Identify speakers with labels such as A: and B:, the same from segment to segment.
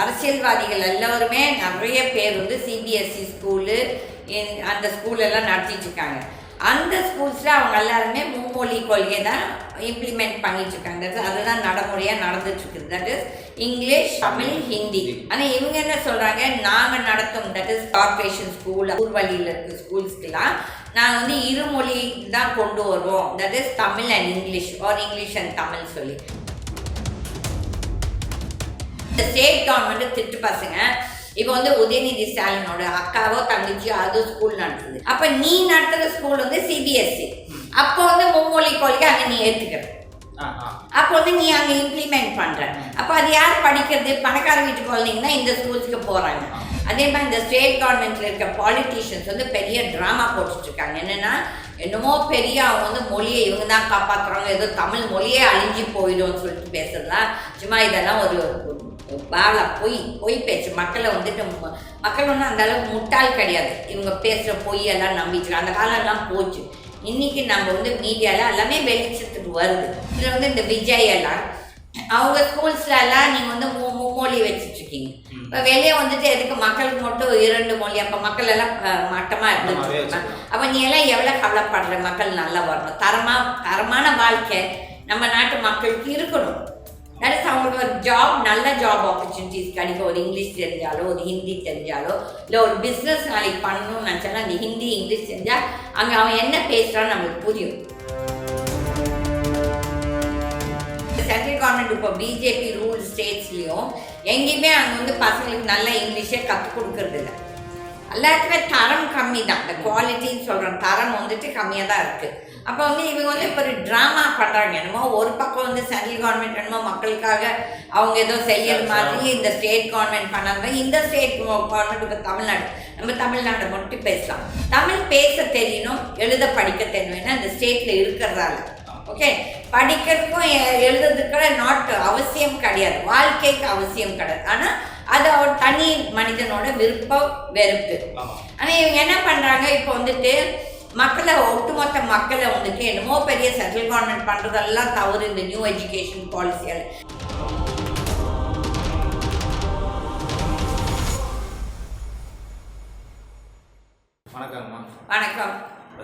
A: அரசியல்வாதிகள் எல்லாருமே நிறைய பேர் வந்து சிபிஎஸ்சி ஸ்கூலு அந்த ஸ்கூலெல்லாம் நடத்திட்டுருக்காங்க இருக்காங்க. அந்த ஸ்கூல்ஸில் அவங்க எல்லாருமே மும்மொழி கொள்கை தான் இம்ப்ளிமெண்ட் பண்ணிட்டுருக்காங்க அதுதான் நடைமுறையாக நடந்துட்டுருக்குது that is English Tamil Hindi ஆனால் இவங்க என்ன சொல்கிறாங்க நாங்கள் நடத்தும் தட் இஸ் கார்பரேஷன் ஸ்கூல் ஊர்வழியில் இருக்க ஸ்கூல்ஸ்க்கெலாம் நாங்கள் வந்து இருமொழி தான் கொண்டு வருவோம். That is Tamil and English or English and Tamil சொல்லி. ஸ்டேட் கவர்மெண்ட் திட்டு பசங்க. இப்போ வந்து உதயநிதி ஸ்டாலினோட அக்காவோ தங்கச்சியோ அது ஸ்கூல் நடத்துது. அப்ப நீ நடத்துற ஸ்கூல் வந்து சிபிஎஸ்சி அப்போ வந்து மும்மொழி கொள்கை அங்க நீ
B: ஆ.
A: அப்போ வந்து நீ அங்க இம்ப்ளிமெண்ட் பண்ற. அப்ப அது யார் படிக்கிறது? பணக்கார வீட்டு குழந்தைங்க தான் இந்த ஸ்கூல்ஸ்க்கு போறாங்க. அதே மாதிரி இந்த ஸ்டேட் கவர்மெண்ட்ல இருக்க பாலிட்டிஷியன்ஸ் வந்து பெரிய ட்ராமா போட்டுட்டு இருக்காங்க என்னன்னா என்னமோ பெரிய அவங்க வந்து மொழியை இவங்க தான் காப்பாற்றுறாங்க ஏதோ தமிழ் மொழியே அழிஞ்சு போயிடும்னு சொல்லிட்டு பேசுறதுலாம் சும்மா இதெல்லாம் ஒரு பால பொய் பொய் பேச்சு. மக்களை வந்துட்டு மக்கள் வந்து அந்த அளவுக்கு முட்டாள் கிடையாது. இவங்க பேசுகிற பொய்யெல்லாம் நம்பிட்டு அந்த காலம்லாம் போச்சு. இன்னைக்கு நம்ம வந்து மீடியாவில் எல்லாமே வெளிச்சத்துக்கு வருது. இதில் வந்து இந்த விஜய் எல்லாம் அவங்க ஸ்கூல்ஸ்ல எல்லாம் நீங்கள் வந்து மூ மும்மொழி வச்சுட்டு இருக்கீங்க இப்போ வெளியே வந்துட்டு எதுக்கு மக்களுக்கு மட்டும் இரண்டு மொழி? அப்போ மக்கள் எல்லாம் அஹ், மட்டமா
B: மட்டமாவே
A: இருந்துட்டு. அப்போ நீ எல்லாம் எவ்வளோ கவலைப்படுற? மக்கள் நல்லா வரணும். தரமா தரமான வாழ்க்கை நம்ம நாட்டு மக்களுக்கு இருக்கணும். இஸ் அவங்களுக்கு ஒரு ஜாப் நல்ல ஜாப் ஆப்பர்ச்சுனிட்டிஸ் கிடைக்கும். ஒரு இங்கிலீஷ் தெரிஞ்சாலோ ஒரு ஹிந்தி தெரிஞ்சாலோ இல்லை ஒரு பிஸ்னஸ் நாளைக்கு பண்ணணும்னு நினச்சாலும் அந்த ஹிந்தி இங்கிலீஷ் தெரிஞ்சால் அங்கே அவன் என்ன பேசுகிறான்னு நம்மளுக்கு புரியும். சென்ட்ரல் கவர்மெண்ட் இப்போ பிஜேபி ரூல் ஸ்டேட்ஸ்லேயும் எங்கேயுமே அங்கே வந்து பசங்களுக்கு நல்ல இங்கிலீஷே கற்றுக் கொடுக்கறது இல்லை. எல்லாத்துக்குமே தரம் கம்மி தான் இந்த குவாலிட்டின்னு சொல்கிறோம் தரம் வந்துட்டு கம்மியாக தான் இருக்குது அப்போ வந்து இவங்க வந்து இப்போ ஒரு ட்ராமா பண்ணுறாங்க என்னமோ ஒரு பக்கம் வந்து சென்ட்ரல் கவர்மெண்ட் என்னமோ மக்களுக்காக அவங்க ஏதோ செய்யற மாதிரி இந்த ஸ்டேட் கவர்மெண்ட் பண்ணாங்க. இந்த ஸ்டேட் கவர்மெண்ட் இப்போ தமிழ்நாடு. நம்ம தமிழ்நாடு மட்டும் பேசலாம். தமிழ் பேச தெரியணும் எழுத படிக்க தெரியணும். இந்த ஸ்டேட்டில் இருக்கிறதால. ஓகே படிக்கிறதுக்கும் எ- எழுதுறதுக்கும் நாட் அவசியம் கிடையாது. வாழ்க்கைக்கு அவசியம் கிடையாது. ஆனால் அது அவர் தனி மனிதனோட விருப்பம் வெறுப்பு. ஆனால் இவங்க என்ன பண்ணுறாங்க இப்போ வந்துட்டு மக்களை ஒட்டுமொத்த மக்களை வந்துட்டு என்னமோ பெரிய சென்ட்ரல் கவர்மெண்ட் பண்ணுறதெல்லாம் தவறு இந்த நியூ எஜுகேஷன் பாலிசியால்
B: வணக்கம்மா
A: வணக்கம்.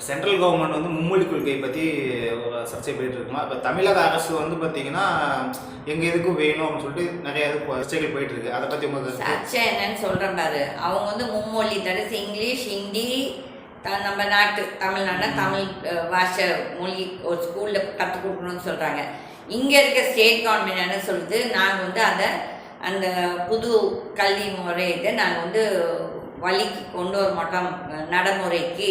B: சென்ட்ரல் கவர்மெண்ட் வந்து மும்மொழி கொள்கையை பற்றி ஒரு சர்ச்சை போயிட்டு இருக்குமா? இப்போ தமிழக அரசு வந்து பார்த்தீங்கன்னா எங்கள் இதுக்கும் வேணும் அப்படின்னு சொல்லிட்டு நிறைய சர்ச்சைகள் போயிட்டு இருக்கு. அதை பற்றி உங்களுக்கு
A: சர்ச்சை என்னன்னு சொல்கிறேன் பாரு. அவங்க வந்து மும்மொழி தரிசு இங்கிலீஷ் ஹிந்தி த- நம்ம நாட்டு தமிழ்நாடு தமிழ் பாஷை மொழி ஒரு ஸ்கூலில் கற்றுக் கொடுக்கணும்னு சொல்கிறாங்க இங்கே இருக்க ஸ்டேட் கவர்மெண்ட் என்ன சொல்லுது? நாங்கள் வந்து அதை அந்த புது கல்வி முறை இதை நாங்கள் வந்து வழிக்கு கொண்டு வர மாட்டோம் நடைமுறைக்கு.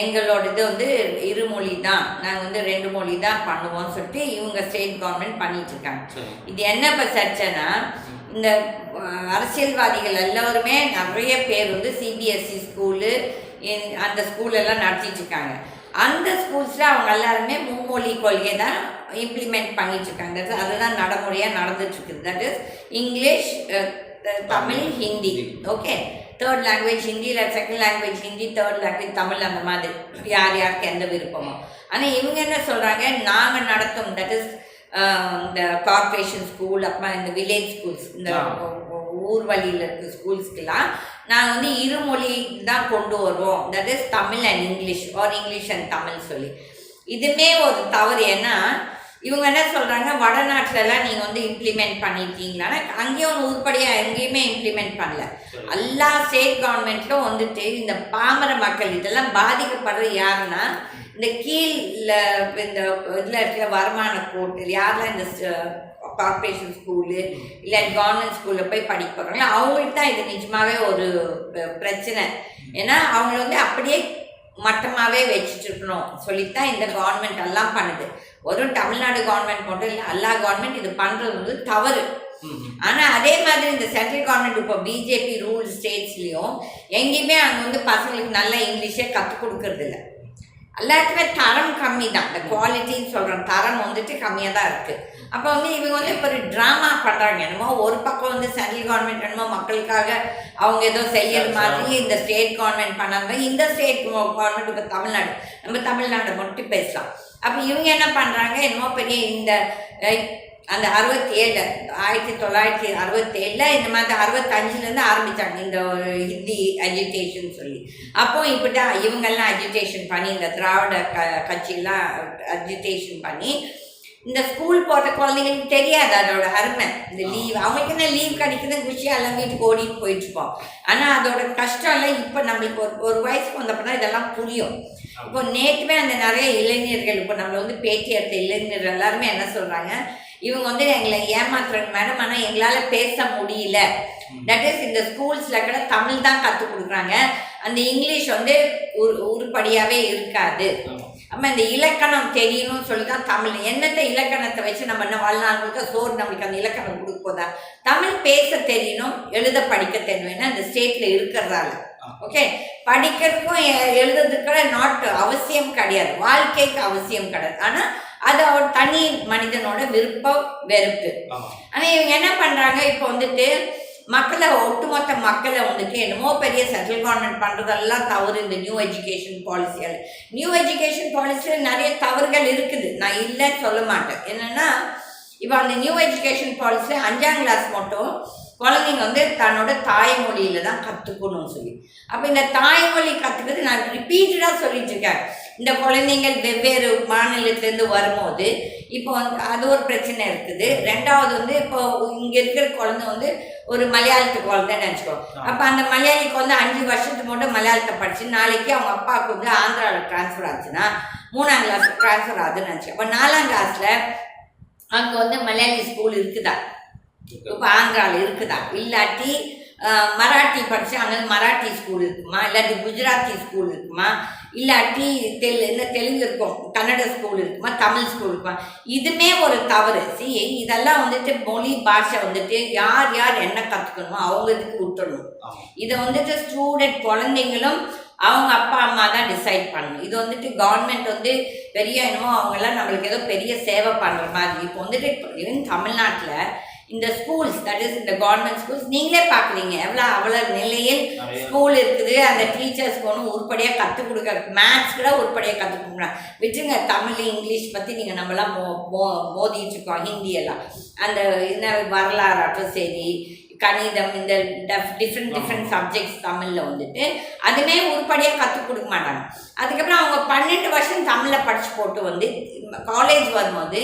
A: எங்களோட இது வந்து இருமொழி தான். நாங்கள் வந்து ரெண்டு மொழி தான் பண்ணுவோம்னு சொல்லிட்டு இவங்க ஸ்டேட் கவர்மெண்ட் பண்ணிட்டு இருக்காங்க. இது என்ன இப்போ சர்ச்சைனா இந்த அரசியல்வாதிகள் எல்லாருமே நிறைய பேர் வந்து சிபிஎஸ்சி ஸ்கூலு அந்த ஸ்கூல் எல்லாம் நடத்திட்டு இருக்காங்க. அந்த ஸ்கூல்ஸில் அவங்க எல்லாருமே மும்மொழி கொள்கை தான் இம்ப்ளிமெண்ட் பண்ணிட்டு இருக்காங்க. அதுதான் நடைமுறையாக நடந்துட்டு இருக்குது. That is English Tamil Hindi. Okay third language Hindi இல்லை second language Hindi third language Tamil அந்த மாதிரி. யார் யாருக்கு எந்த விருப்பமோ. ஆனால் இவங்க என்ன சொல்கிறாங்க நாங்கள் நடத்தும் தட் இஸ் இந்த கார்ப்பரேஷன் ஸ்கூல் அப்புறம் இந்த வில்லேஜ் ஸ்கூல்ஸ் இந்த. ஊர் வழியில் இருக்க ஸ்கூல்ஸ்க்கெலாம் நாங்கள் வந்து இருமொழி தான் கொண்டு வருவோம். That is Tamil and English or English and Tamil சொல்லி. இதுமே ஒரு தவறு. ஏன்னா இவங்க என்ன சொல்கிறாங்க வடநாட்டிலலாம் நீங்கள் வந்து இம்ப்ளிமெண்ட் பண்ணிட்டீங்களான்னா அங்கேயும் ஒரு உருப்படியாக எங்கேயுமே இம்ப்ளிமெண்ட் பண்ணல. எல்லா ஸ்டேட் கவர்மெண்ட்லும் வந்துட்டு இந்த பாமர மக்கள் இதெல்லாம் பாதிக்கப்படுறது யாருன்னா இந்த கீழ இந்த இதில் இருக்கிற வருமான கோட்டு யாரெல்லாம் இந்த கார்பரேஷன் ஸ்கூலு இல்லை கவர்மெண்ட் ஸ்கூலில் போய் படிக்க போகிறாங்களோ அவங்களுக்கு தான் இது நிஜமாவே ஒரு பிரச்சனை. ஏன்னா அவங்க வந்து அப்படியே மட்டமாகவே வச்சுட்டு இருக்கணும். சொல்லித்தான் இந்த கவர்மெண்ட் எல்லாம் பண்ணுது. ஒரு தமிழ்நாடு கவர்மெண்ட் மட்டும் இல்லை எல்லா கவர்மெண்ட் இது பண்ணுறது வந்து தவறு. ஆனால் அதே மாதிரி இந்த சென்ட்ரல் கவர்மெண்ட் இப்போ பிஜேபி ரூல் ஸ்டேட்ஸ்லேயும் எங்கேயுமே அங்கே வந்து பசங்களுக்கு நல்ல இங்கிலீஷே கற்றுக் கொடுக்கறது இல்லை. எல்லாத்துக்குமே தரம் கம்மி தான் இந்த குவாலிட்டின்னு சொல்கிறோம் தரம் வந்துட்டு கம்மியாக தான் இருக்குது அப்போ வந்து இவங்க வந்து இப்போ ஒரு ட்ராமா பண்ணுறாங்க என்னமோ ஒரு பக்கம் வந்து சென்ட்ரல் கவர்மெண்ட் என்னமோ மக்களுக்காக அவங்க ஏதோ செய்யற மாதிரி இந்த ஸ்டேட் கவர்மெண்ட் பண்ணாங்க. இந்த ஸ்டேட் கவர்மெண்ட் இப்போ தமிழ்நாடு நம்ம தமிழ்நாடு மட்டும் பேசலாம். அப்போ இவங்க என்ன பண்ணுறாங்க என்னமோ பெரிய இந்த அந்த அறுபத்தி ஏழு ஆயிரத்தி தொள்ளாயிரத்தி அறுபத்தேழில் இந்த மாதிரி அறுபத்தஞ்சிலேருந்து ஆரம்பித்தாங்க இந்த ஹிந்தி அஜிடேஷன் சொல்லி. அப்போ இப்படி இவங்கெல்லாம் அஜிடேஷன் பண்ணி இந்த திராவிட க கட்சியெல்லாம் அஜிடேஷன் பண்ணி இந்த ஸ்கூல் போகிற குழந்தைங்களுக்கு தெரியாது அதோட அருமை. இந்த லீவ் அவங்களுக்கு என்ன லீவ் கிடைக்குது குஷியாக எல்லாம் வீட்டுக்கு ஓடிட்டு போயிட்டுருப்போம் ஆனால் அதோட கஷ்டம்லாம் இப்போ நம்மளுக்கு ஒரு ஒரு வயசுக்கு வந்தப்போ இதெல்லாம் புரியும். இப்போ நேற்றுமே அந்த நிறைய இளைஞர்கள் இப்போ நம்மளை வந்து பேட்டி எடுத்த இளைஞர்கள் எல்லாருமே என்ன சொல்கிறாங்க இவங்க வந்து எங்களை ஏமாத்துறாங்க. மேடம் ஆனால் எங்களால் பேச முடியல. தட் இஸ் இந்த ஸ்கூல்ஸில் கூட தமிழ் தான் கற்றுக் கொடுக்குறாங்க. அந்த இங்கிலீஷ் வந்து உரு உருப்படியாகவே இருக்காது. நம்ம இந்த இலக்கணம் தெரியணும்னு சொல்லி தான் தமிழ் என்னத்த இலக்கணத்தை வச்சு நம்ம என்ன வாழ்நாள் முழுக்க சோறு நம்மளுக்கு அந்த இலக்கணம் கொடுக்க போதா? தமிழ் பேச தெரியணும் எழுத படிக்க தெரியணும். ஏன்னா இந்த ஸ்டேட்டில் இருக்கிறதால. ஓகே படிக்கிறதுக்கும் எ- எழுதுறதுக்கு கூட நாட் அவசியம் கிடையாது. வாழ்க்கைக்கு அவசியம் கிடையாது. ஆனால் அது அவர் தனி மனிதனோட விருப்பம் வெறுப்பு. ஆனால் இவங்க என்ன பண்ணுறாங்க இப்போ வந்துட்டு மக்களை ஒட்டுமொத்த மக்களை வந்துட்டு என்னமோ பெரிய சென்ட்ரல் கவர்மெண்ட் பண்ணுறதெல்லாம் தவறு இந்த நியூ எஜுகேஷன் பாலிசியால் நியூ எஜுகேஷன் பாலிசியில் நிறைய தவறுகள் இருக்குது. நான் இல்லைன்னு சொல்ல மாட்டேன். என்னென்னா இப்போ அந்த நியூ எஜுகேஷன் பாலிசியில் அஞ்சாம் கிளாஸ் மட்டும் குழந்தைங்க வந்து தன்னோட தாய்மொழியில தான் கற்றுக்கணும்னு சொல்லி. அப்போ இந்த தாய்மொழி கற்றுக்கிறது நான் ரிப்பீட்டடாக சொல்லிட்டு இருக்கேன். இந்த குழந்தைங்கள் வெவ்வேறு மாநிலத்திலேருந்து வரும்போது இப்போ வந்து அது ஒரு பிரச்சனை இருக்குது. ரெண்டாவது வந்து இப்போ இங்கே இருக்கிற குழந்தை வந்து ஒரு மலையாளத்து குழந்தைன்னு நினச்சிக்கோ அப்போ அந்த மலையாளிக்கு வந்து அஞ்சு வருஷத்துக்கு மட்டும் மலையாளத்தை படிச்சு நாளைக்கு அவங்க அப்பாவுக்கு வந்து ஆந்திராவில் ட்ரான்ஸ்ஃபர் ஆச்சுன்னா மூணாம் கிளாஸ் ட்ரான்ஸ்ஃபர் ஆகுதுன்னு நினச்சி. அப்போ நாலாம் கிளாஸில் அங்கே வந்து மலையாளி ஸ்கூல் இருக்குதா? இப்போ ஆந்திராவில் இருக்குதா? இல்லாட்டி மராட்டி படிச்சு அங்கே மராட்டி ஸ்கூல் இருக்குமா? இல்லாட்டி குஜராத்தி ஸ்கூல் இருக்குமா? இல்லாட்டி தெலு என்ன தெலுங்கு இருக்கும் கன்னட ஸ்கூல் இருக்குமா? தமிழ் ஸ்கூல் இருக்குமா? இதுமே ஒரு தவறு. சி இதெல்லாம் வந்துட்டு மொழி பாஷை வந்துட்டு யார் யார் என்ன கற்றுக்கணுமோ அவங்க இதுக்கு விட்டுடணும் இதை வந்துட்டு ஸ்டூடெண்ட் குழந்தைங்களும் அவங்க அப்பா அம்மா தான் டிசைட் பண்ணணும். இது வந்துட்டு கவர்மெண்ட் வந்து பெரிய என்னமோ அவங்கெல்லாம் நம்மளுக்கு ஏதோ பெரிய சேவை பண்ணுற மாதிரி. இப்போ வந்துட்டு ஈவன் தமிழ்நாட்டில் இந்த ஸ்கூல்ஸ் தட் இஸ் இந்த கவர்மெண்ட் ஸ்கூல்ஸ் நீங்களே பார்க்குறீங்க. எவ்வளோ அவ்வளோ நிலையில் ஸ்கூல் இருக்குது. அந்த டீச்சர்ஸ்க்கு ஒன்றும் உருப்படியாக கற்றுக் கொடுக்க மேத்ஸ் கூட உருப்படியாக கற்றுக் கொடுக்குறாங்க விட்டுருங்க தமிழ் இங்கிலீஷ் பற்றி நீங்கள் நம்மலாம் மோ மோ மோதிட்டு இருக்கோம் ஹிந்தி எல்லாம் அந்த என்ன வரலாறாட்டும் சரி கணிதம் இந்த டிஃப்ரெண்ட் டிஃப்ரெண்ட் சப்ஜெக்ட்ஸ் தமிழில் வந்துட்டு அதுமே உருப்படியாக கற்றுக் கொடுக்க மாட்டாங்க. அதுக்கப்புறம் அவங்க பன்னெண்டு வருஷம் தமிழில் படித்து போட்டு வந்து காலேஜ் வரும்போது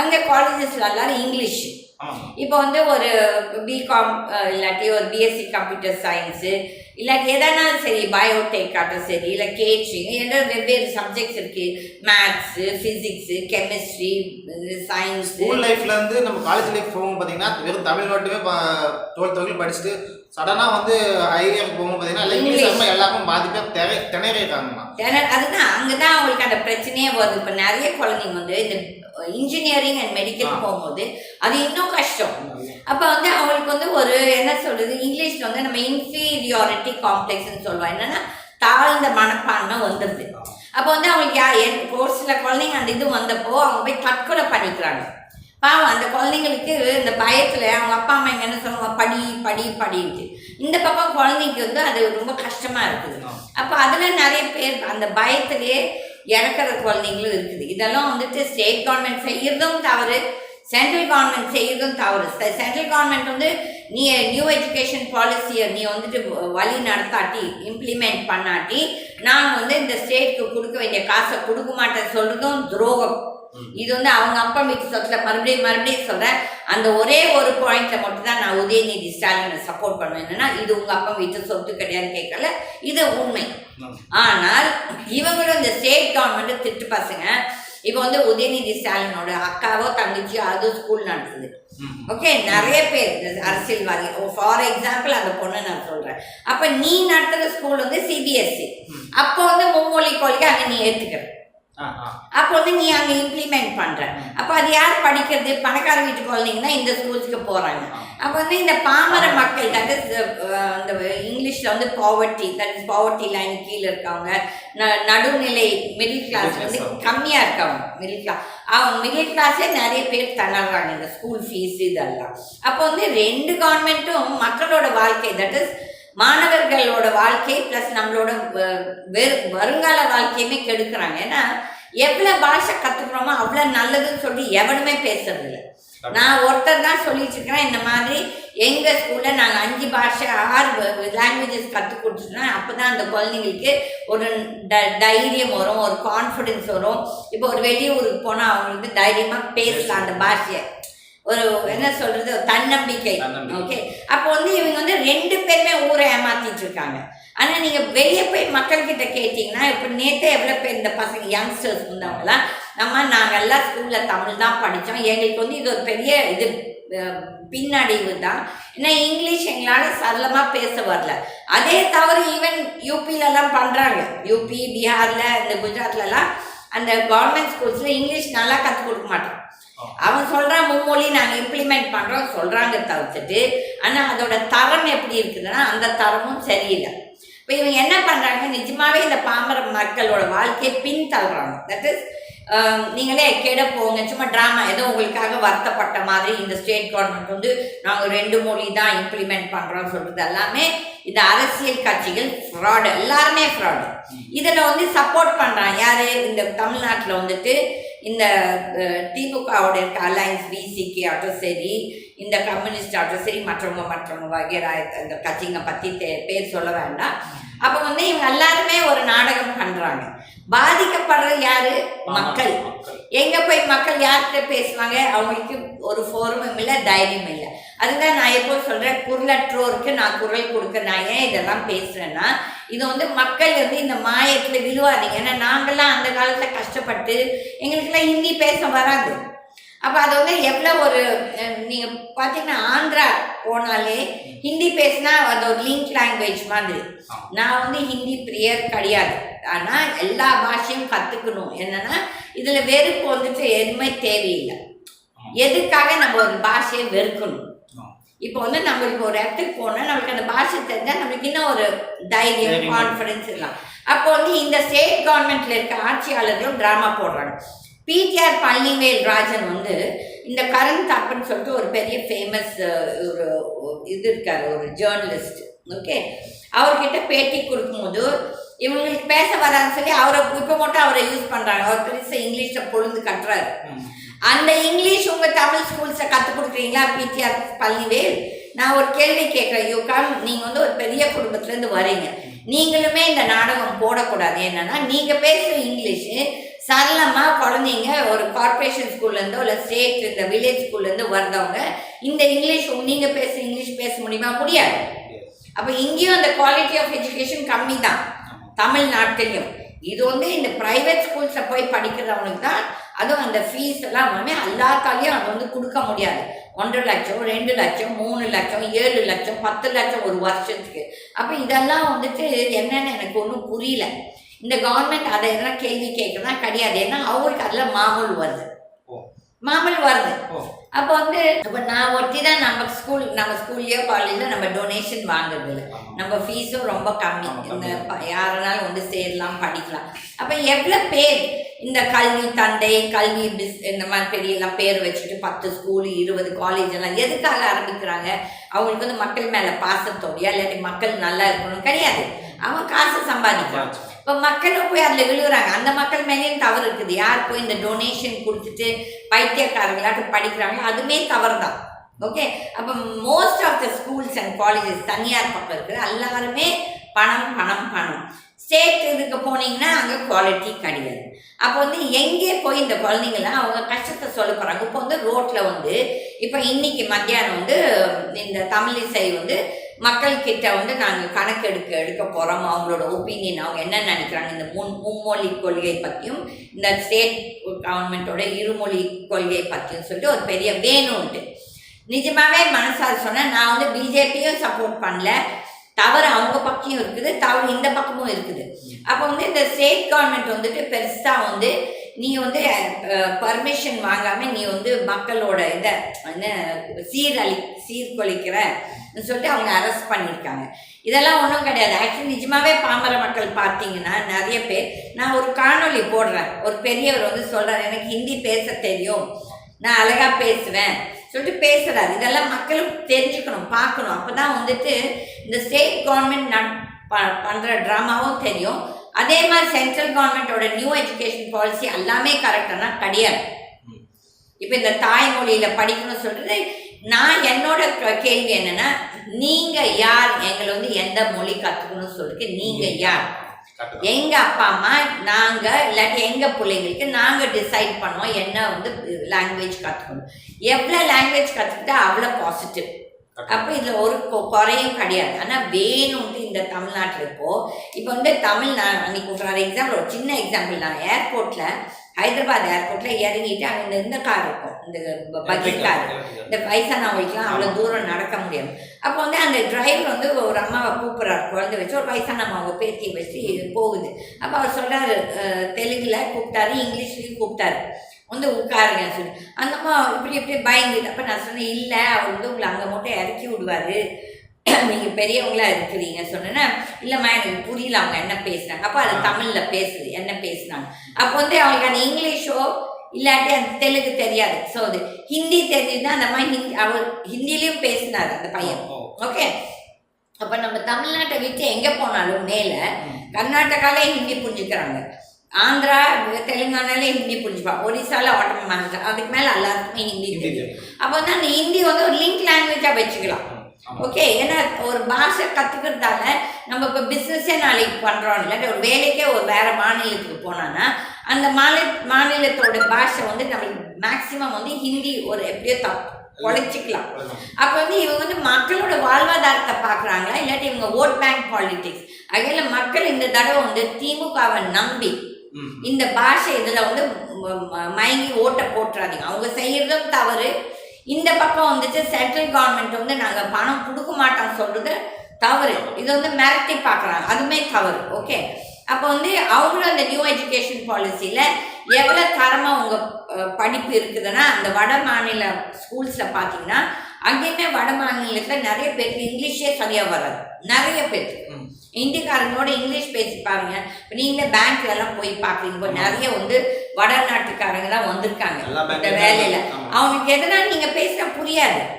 A: அங்கே காலேஜஸில் எல்லாரும் இங்கிலீஷ். இப்போ வந்து ஒரு பிகாம் இல்லாட்டி ஒரு பிஎஸ்சி கம்ப்யூட்டர் சயின்ஸு இல்லாட்டி எதனாலும் சரி பயோடெக் ஆட்டும் சரி இல்லை கேட்ரிங் என்ற வெவ்வேறு சப்ஜெக்ட்ஸ் இருக்குது maths physics chemistry science
B: school லைஃப்ல இருந்து நம்ம காலேஜ் லைஃப் போகும் பாத்தீங்கன்னா வெறும் தமிழ் மட்டுமே டுவெல்த் வரைக்கும் படிச்சுட்டு சடனா வந்து ஹையர் போகும் பாத்தீங்கன்னா இங்கிலீஷ் எல்லாருக்கும் பாதி பேர் திணறி திணறிருக்காங்கம்மா
A: ஏன்னா அதுதான் அங்கே தான் அவங்களுக்கு அந்த பிரச்சனையே வருது. இப்போ நிறைய குழந்தைங்க வந்து இந்த இன்ஜினியரிங் அண்ட் மெடிக்கல். போகும்போது அது இன்னும் கஷ்டம். அப்போ வந்து அவங்களுக்கு வந்து ஒரு என்ன சொல்றது? இங்கிலீஷ்ல வந்து நம்ம இன்ஃபீரியாரிட்டி காம்ப்ளெக்ஸ்னு சொல்லுவோம். என்னன்னா தாழ்ந்த மனப்பான்மை வந்துடுது அப்போ வந்து அவங்களுக்கு யா என் ஒரு சில குழந்தைங்க அந்த இது வந்தப்போ அவங்க போய் தற்கொலை பண்ணிக்கிறாங்க. பாவம் அந்த குழந்தைங்களுக்கு இந்த பயத்தில் அவங்க அப்பா அம்மா இங்க என்ன சொல்லுவாங்க? படி படி படின்ட்டு. இந்த பக்கம் குழந்தைக்கு வந்து அது ரொம்ப கஷ்டமா இருக்குது. அப்போ அதில் நிறைய பேர் அந்த பயத்திலேயே இறக்குற குழந்தைங்களும் இருக்குது. இதெல்லாம் வந்துட்டு ஸ்டேட் கவர்மெண்ட் செய்கிறதும் தவறு சென்ட்ரல் கவர்மெண்ட் செய்கிறதும் தவறு. சென்ட்ரல் கவர்மெண்ட் வந்து நீ நியூ எஜுகேஷன் பாலிசியை நீ வந்துட்டு வழி நடத்தாட்டி இம்ப்ளிமெண்ட் பண்ணாட்டி நான் வந்து இந்த ஸ்டேட்க்கு கொடுக்க வேண்டிய காசை கொடுக்க மாட்டேன்னு சொல்கிறதும் துரோகம். இது வந்து அவங்க அப்பா வீட்டு சொத்துல மறுபடியும் மறுபடியும் சொல்றேன். அந்த ஒரே ஒரு பாயிண்ட்ல மட்டும் தான் நான் உதயநிதி ஸ்டாலினை சப்போர்ட் பண்ணுவேன். என்னன்னா இது உங்க அப்பா வீட்டு சொத்து கிடையாது கேட்கல இது உண்மை. ஆனால் இவங்களும் இந்த ஸ்டேட் கவர்மெண்ட் திட்டு பசங்க. இப்போ வந்து உதயநிதி ஸ்டாலினோட அக்காவோ தங்கச்சியோ அது ஸ்கூல் நடத்துது ஓகே நிறைய பேர் அரசியல்வாதி. ஃபார் எக்ஸாம்பிள் அந்த பொண்ணு நான் சொல்றேன். அப்ப நீ நடத்துற ஸ்கூல் வந்து சிபிஎஸ்சி அப்போ வந்து மும்மொழி கொள்கை அங்க நீ ஏத்துக்கிற அப்போ வந்து நீ அங்கே இம்ப்ளிமெண்ட் பண்ற. அப்போ அது யார் படிக்கிறது? பணக்கார வீட்டு குழந்தைங்க தான் இந்த ஸ்கூல்ஸ்க்கு போறாங்க. அப்போ வந்து இந்த பாமர மக்கள் தட் இஸ் இந்த இங்கிலீஷில் வந்து poverty that is poverty line கீழே இருக்கவங்க ந- நடுநிலை மிடில் கிளாஸ் வந்து கம்மியாக இருக்கவங்க மிடில் கிளாஸ் அவங்க மிடில் கிளாஸே நிறைய பேர் திணறாங்க இந்த ஸ்கூல் ஃபீஸ் இதெல்லாம். அப்போ வந்து ரெண்டு கவர்மெண்ட்டும் மக்களோட வாழ்க்கை தட் இஸ் மாணவர்களோட வாழ்க்கை ப்ளஸ் நம்மளோட வருங்கால வாழ்க்கையுமே கெடுக்கிறாங்க. ஏன்னா எவ்வளோ பாஷை கற்றுக்குறோமோ அவ்வளோ நல்லதுன்னு சொல்லி எவனுமே பேசுறதில்ல. நான் ஒருத்தர் தான் சொல்லிட்டு இருக்கிறேன் இந்த மாதிரி எங்கள் ஸ்கூலில் நாங்கள் அஞ்சு பாஷை ஆறு லாங்குவேஜஸ் கற்றுக் கொடுத்துட்டோம் அப்போ தான் அந்த குழந்தைங்களுக்கு ஒரு ட தைரியம் வரும் ஒரு கான்ஃபிடென்ஸ் வரும். இப்போ ஒரு வெளியூருக்கு போனால் அவங்களுக்கு தைரியமாக பேசலாம் அந்த பாஷையை. ஒரு என்ன சொல்றது தன்னம்பிக்கை. ஓகே அப்போ வந்து இவங்க வந்து ரெண்டு பேருமே ஊரை ஏமாத்திட்டு இருக்காங்க. ஆனா நீங்க வெளியே போய் மக்கள்கிட்ட கேட்டீங்கன்னா இப்போ நேத்தே எவ்வளவு பேர் இந்த பசங்க யங்ஸ்டர்ஸ் வந்தவங்களாம் நம்ம நாங்கெல்லாம் ஸ்கூல்ல தமிழ் தான் படிச்சோம். எங்களுக்கு வந்து இது ஒரு பெரிய இது பின்னடைவு தான். ஏன்னா இங்கிலீஷ் எங்களால சரளமா பேச வரல. அதே தவிர ஈவன் யூபிலலாம் பண்றாங்க. யூபி பீகார்ல இந்த குஜராத்லலாம் அந்த கவர்மெண்ட் ஸ்கூல்ஸ்ல இங்கிலீஷ் நல்லா கற்றுக் கொடுக்க மாட்டோம். அவன் சொல்றான் மும்மொழி நாங்க இம்ப்ளிமெண்ட் பண்றோம் சொல்றாங்க தவிர்த்துட்டு ஆனா அதோட தரம் எப்படி இருக்குதுன்னா அந்த தரமும் சரியில்லை. இப்போ இவங்க என்ன பண்றாங்க நிஜமாவே இந்த பாமர மக்களோட வாழ்க்கையை பின்தள்ளுறாங்க தட் இஸ் நீங்களே கெட போங்க சும்மா ட்ராமா ஏதோ உங்களுக்காக வருத்தப்பட்ட மாதிரி இந்த ஸ்டேட் கவர்மெண்ட் வந்து நாங்கள் ரெண்டு மொழி தான் இம்ப்ளிமெண்ட் பண்ணுறோம் சொல்றது எல்லாமே இந்த அரசியல் கட்சிகள் ஃப்ராடு எல்லாருமே ஃப்ராடு இதில் வந்து சப்போர்ட் பண்ணுறாங்க யார்? இந்த தமிழ்நாட்டில் வந்துட்டு இந்த திமுகவுடைய இருக்க அலையன்ஸ் பிசிக்கு சரி இந்த கம்யூனிஸ்ட் ஆட்டும் சரி மற்றவங்க மற்றவங்க வகைரா இந்த கட்சிங்க பற்றி பேர் சொல்ல வேண்டாம். அப்போ வந்து இவங்க எல்லாருமே ஒரு நாடகம் பண்ணுறாங்க பாதிக்கப்படுறது யாரு? மக்கள். எங்க போய் மக்கள் யார்கிட்ட பேசுவாங்க? அவங்களுக்கு ஒரு ஃபோரமும் இல்லை தைரியம் இல்லை. அதுதான் நான் எப்போ சொல்றேன் குரலற்றோருக்கு நான் குரல் கொடுக்க நான் ஏன் இதெல்லாம் பேசுறேன்னா இது வந்து மக்கள் வந்து இந்த மாயத்துல விழுவாதீங்க. ஏன்னா நாங்கெல்லாம் அந்த காலத்துல கஷ்டப்பட்டு எங்களுக்கெல்லாம் ஹிந்தி பேச வராது. அப்போ அது வந்து எவ்வளோ ஒரு அஹ், நீங்க பார்த்தீங்கன்னா ஆந்திரா போனாலே ஹிந்தி பேசினா அது ஒரு லிங்க் லாங்குவேஜ் மாதிரி. நான் வந்து ஹிந்தி பிரியர் கிடையாது. ஆனால் எல்லா பாஷையும் கற்றுக்கணும் என்னன்னா இதில் வெறுப்பு வந்துட்டு எதுவுமே தேவையில்லை. எதுக்காக நம்ம ஒரு பாஷையை வெறுக்கணும்? இப்போ வந்து நம்மளுக்கு ஒரு இடத்துக்கு போனால் நம்மளுக்கு அந்த பாஷை தெரிஞ்சால் நம்மளுக்கு இன்னும் ஒரு தைரியம். கான்ஃபிடன்ஸ் எல்லாம். அப்போ வந்து இந்த ஸ்டேட் கவர்மெண்ட்ல இருக்க ஆட்சியாளர்களும் ட்ராமா போடுறாங்க. பிடிஆர் பழனிவேல் ராஜன் வந்து இந்த கரண் தப்புன்னு சொல்லிட்டு ஒரு பெரிய ஃபேமஸ் ஒரு இது இருக்காரு ஒரு ஜேர்னலிஸ்ட் ஓகே அவர்கிட்ட பேட்டி கொடுக்கும்போது இவங்களுக்கு பேச வராதுன்னு சொல்லி அவரை இப்போ மட்டும் அவரை யூஸ் பண்றாங்க. அவர் பெருசாக இங்கிலீஷில் பொழுது கட்டுறாரு. அந்த இங்கிலீஷ் உங்க தமிழ் ஸ்கூல்ஸை கற்றுக் கொடுக்குறீங்களா பிடிஆர் பழனிவேல் நான் ஒரு கேள்வி கேட்குறேன். யூ கம் நீங்கள் வந்து ஒரு பெரிய குடும்பத்துலேருந்து வரீங்க. நீங்களுமே இந்த நாடகம் போடக்கூடாது. என்னன்னா நீங்கள் பேசுகிற இங்கிலீஷு சரளமாக குழந்தைங்க ஒரு கார்ப்பரேஷன் ஸ்கூல்லேருந்தோ இல்லை ஸ்டேட் இந்த வில்லேஜ் ஸ்கூல்லேருந்து வர்றவங்க இந்த இங்கிலீஷ் நீங்கள் பேசுகிற இங்கிலீஷ் பேச முடியுமா? முடியாது. அப்போ இங்கேயும் அந்த குவாலிட்டி ஆஃப் எஜுகேஷன் கம்மி தான் தமிழ்நாட்டிலையும் இது வந்து இந்த ப்ரைவேட் ஸ்கூல்ஸில் போய் படிக்கிறவனுக்கு தான் அதுவும் அந்த ஃபீஸ் எல்லாம் எல்லாமே எல்லாத்தாலையும் அது வந்து கொடுக்க முடியாது. ஒன்றரை லட்சம் ரெண்டு லட்சம் மூணு லட்சம் ஏழு லட்சம் பத்து லட்சம் ஒரு வருஷத்துக்கு. அப்போ இதெல்லாம் வந்துட்டு என்னன்னு எனக்கு ஒன்றும் புரியல. இந்த கவர்மெண்ட் அதை எதனா கேள்வி கேட்குறதா கிடையாது. ஏன்னா அவங்களுக்கு அதில் மாமூல் வருது. மாமூல் வருது. அப்போ வந்து இப்போ நான் ஒருத்தி தான் நம்ம ஸ்கூல் நம்ம ஸ்கூல்லையோ காலேஜில் நம்ம டொனேஷன் வாங்குறது இல்லை நம்ம ஃபீஸும் ரொம்ப கம்மி. இந்த யாருனாலும் வந்து சேரலாம் படிக்கலாம். அப்போ எவ்வளோ பேர் இந்த கல்வி தந்தை கல்வி பிஸ் இந்த மாதிரி பெரிய எல்லாம் பேர் வச்சுட்டு பத்து ஸ்கூல் இருபது காலேஜ் எல்லாம் எதுக்காக ஆரம்பிக்கிறாங்க? அவங்களுக்கு வந்து மக்கள் மேலே பாசத்தோடையா இல்லாட்டி மக்கள் நல்லா இருக்கணும் கிடையாது. அவன் காசு சம்பாதிக்கிறான் இப்போ மக்களும் போய் அதில் விழுகுறாங்க. அந்த மக்கள் மேலேயும் தவறு இருக்குது. யார் போய் இந்த டொனேஷன் கொடுத்துட்டு பைத்தியக்காரங்களாட்டு படிக்கிறாங்களோ அதுவுமே தவறு தான் ஓகே அப்போ most of the schools and colleges தனியார் பக்கம் இருக்குது எல்லாருமே பணம் பணம் பணம். ஸ்டேட் இதுக்கு போனீங்கன்னா அங்கே குவாலிட்டி கிடையாது. அப்போ வந்து எங்கே போய் இந்த குழந்தைங்களாம் அவங்க கஷ்டத்தை சொல்ல போகிறாங்க இப்போ வந்து ரோட்டில் வந்து இப்போ இன்னைக்கு மத்தியானம் வந்து இந்த தமிழிசை வந்து மக்கள் கிட்ட வந்து நாங்கள் கணக்கு எடுக்க எடுக்க போகிறோம் அவங்களோட ஒப்பீனியன் அவங்க என்ன நினைக்கிறாங்க இந்த முன் மும்மொழி கொள்கை பற்றியும் இந்த ஸ்டேட் கவர்மெண்ட்டோட இருமொழி கொள்கை பற்றியும் சொல்லிட்டு ஒரு பெரிய வேணும்ட்டு நிஜமாகவே மனசார சொன்னேன் நான் வந்து பிஜேபியும் சப்போர்ட் பண்ணல. தவறு அவங்க பக்கம் இருக்குது தவறு இந்த பக்கமும் இருக்குது. அப்போ வந்து இந்த ஸ்டேட் கவர்மெண்ட் வந்துட்டு பெருசாக வந்து நீ வந்து பர்மிஷன் வாங்காமல் நீ வந்து மக்களோட இதை என்ன சீரழி சீர்குலைக்கிற சொல்லிட்டு அவங்க அரெஸ்ட் பண்ணியிருக்காங்க. இதெல்லாம் ஒன்றும் கிடையாது. ஆக்சுவலி நிஜமாவே பாமர மக்கள் பார்த்தீங்கன்னா நிறைய பேர் நான் ஒரு காணொளி போடுறேன். ஒரு பெரியவர் வந்து சொல்கிறார் எனக்கு ஹிந்தி பேச தெரியும். நான் அழகாக பேசுவேன். சொல்லிட்டு பேசுகிறாரு இதெல்லாம் மக்களும் தெரிஞ்சுக்கணும் பார்க்கணும். அப்போ தான் வந்துட்டு இந்த ஸ்டேட் கவர்மெண்ட் நட் ப பண்ணுற ட்ராமாவும் தெரியும். அதே மாதிரி சென்ட்ரல் கவர்மெண்ட்டோட நியூ எஜுகேஷன் பாலிசி எல்லாமே கரெக்டானா கிடையாது. இப்போ இந்த தாய்மொழியில படிக்கணும்னு சொல்றது நான் என்னோட கேள்வி என்னன்னா நீங்க யார்? எங்களை வந்து எந்த மொழி கத்துக்கணும்னு சொல்லிட்டு நீங்க யார்?
B: கரெக்ட்
A: எங்க அப்பா அம்மா நாங்க இல்லாட்டி எங்க பிள்ளைங்களுக்கு நாங்க டிசைட் பண்ணோம் என்ன வந்து லாங்குவேஜ் கத்துக்கணும். எவ்வளவு லாங்குவேஜ் கத்துக்கிட்டா அவ்வளோ பாசிட்டிவ் அப்போ இதில் ஒரு குறையும் கிடையாது. ஆனால் வேணும்ட்டு இந்த தமிழ்நாட்டில் இப்போ இப்போ வந்து தமிழ் நான் அன்னைக்கு ஃபார் எக்ஸாம்பிள் ஒரு சின்ன எக்ஸாம்பிள் நான் ஏர்போர்ட்டில் ஹைதராபாத் ஏர்போர்ட்டில் இறங்கிட்டு அங்கே இந்த கார் இருக்கும். இந்த பக்கெட் கார் இந்த வயசானவங்களுக்குலாம் அவ்வளோ தூரம் நடக்க முடியாது. அப்போ வந்து அந்த டிரைவர் வந்து ஒரு அம்மாவை கூப்பிட்றாரு. குழந்தை வச்சு ஒரு வயசான அம்மாவை பேத்தி வச்சு போகுது. அப்போ அவர் சொல்கிறாரு தெலுங்குல கூப்பிட்டாரு இங்கிலீஷ்லேயும் கூப்பிட்டாரு. வந்து உட்காருங்க சொல்லி. அந்த அம்மா இப்படி இப்படி பயந்துட்டு அப்போ நான் சொன்னேன் இல்லை அவர் வந்து உங்களை அங்கே மட்டும் இறக்கி விடுவாரு. நீங்கள் பெரியவங்களா இருக்கிறீங்க. சொன்னேன்னா இல்லைம்மா எனக்கு புரியல அவங்க என்ன பேசுனாங்க அப்போ அது தமிழில் பேசுது என்ன பேசுனாங்க. அப்போ வந்து அவங்களுக்கு அந்த இங்கிலீஷோ இல்லாட்டி அந்த தெலுங்கு தெரியாது. ஸோ அது ஹிந்தி தெரிஞ்சுன்னா அந்த மாதிரி ஹிந்தி அவர் ஹிந்திலையும் பேசினார் அந்த பையன். ஓகே அப்போ நம்ம தமிழ்நாட்டை விட்டு எங்கே போனாலும் மேலே கர்நாடகாலே ஹிந்தி புரிஞ்சுக்கிறாங்க. ஆந்திரா தெலுங்கானாலே ஹிந்தி புரிஞ்சுப்பாங்க ஒரிசால ஆட்டோமேட்டிக் அதுக்கு மேலே எல்லாருக்குமே ஹிந்தி தெரியும். அப்போ வந்து அந்த ஹிந்தி வந்து ஒரு லிங்க் லாங்குவேஜாக வச்சுக்கலாம். ஓகே ஏன்னா ஒரு பாஷை கற்றுக்கிறதால நம்ம இப்போ பிஸ்னஸே நாளைக்கு பண்ணுறோம் இல்லாட்டி ஒரு வேலைக்கே ஒரு வேறு மாநிலத்துக்கு போனோன்னா அந்த மாநில மாநிலத்தோட பாஷை வந்து நம்மளுக்கு மேக்ஸிமம் வந்து ஹிந்தி ஒரு எப்படியோ தப்பு குழைச்சிக்கலாம் அப்போ வந்து இவங்க வந்து மக்களோட வாழ்வாதாரத்தை பார்க்குறாங்களா? இல்லாட்டி இவங்க ஓட் பேங்க் பாலிடிக்ஸ் அதில் மக்கள் இந்த தடவை வந்து திமுகவை நம்பி இந்த பாஷை இதில் வந்து மயங்கி ஓட்டை போட்டுறாதீங்க. அவங்க செய்யறதும் தவறு. இந்த பக்கம் வந்துட்டு சென்ட்ரல் கவர்மெண்ட் வந்து நாங்கள் பணம் கொடுக்க மாட்டோம் சொல்றது தவறு. இது வந்து மிரட்டி பார்க்குறாங்க. அதுவுமே தவறு. ஓகே? அப்போ வந்து அவங்களும் அந்த நியூ எஜுகேஷன் பாலிசியில் எவ்வளோ தரமாக உங்கள் படிப்பு இருக்குதுன்னா அந்த வட மாநில ஸ்கூல்ஸில் பார்த்தீங்கன்னா அங்கேயுமே வட மாநிலத்தில் நிறைய பேருக்கு இங்கிலீஷே சரியாக வராது. நிறைய பேருக்கு. இந்திக்காரங்களோட இங்கிலீஷ் பேசி பாருங்க. இப்போ நீங்களே பேங்க்ல எல்லாம் போய் பார்க்குறீங்க இப்போ நிறைய வந்து வடநாட்டுக்காரங்க தான் வந்திருக்காங்க. இந்த வேலையில.
B: ஆமா.
A: அவனுக்கு எதனா நீங்க பேசினா புரியாது?